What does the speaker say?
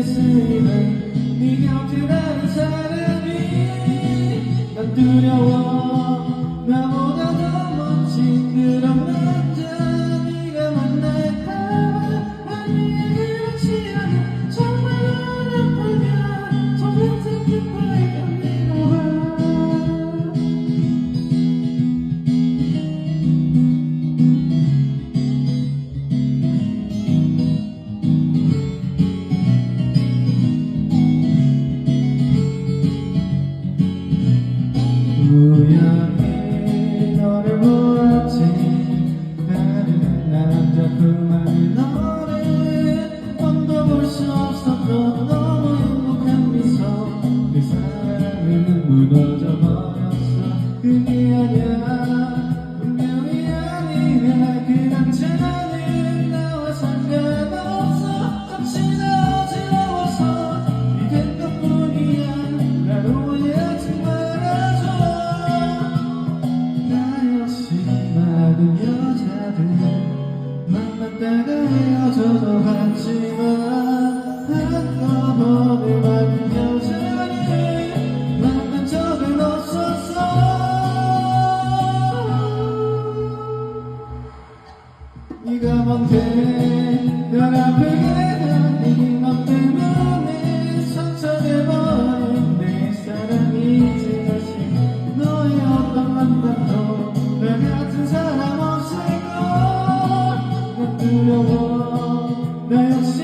있으면 네가 없는 사람이 난 두려워. 수도 하지만 나 너를 여전히 만난 적은 없었어 네가 뭔데 날 앞에 그대는 네맘 때문에 상처돼버린 내 사랑이 이제 너야 That's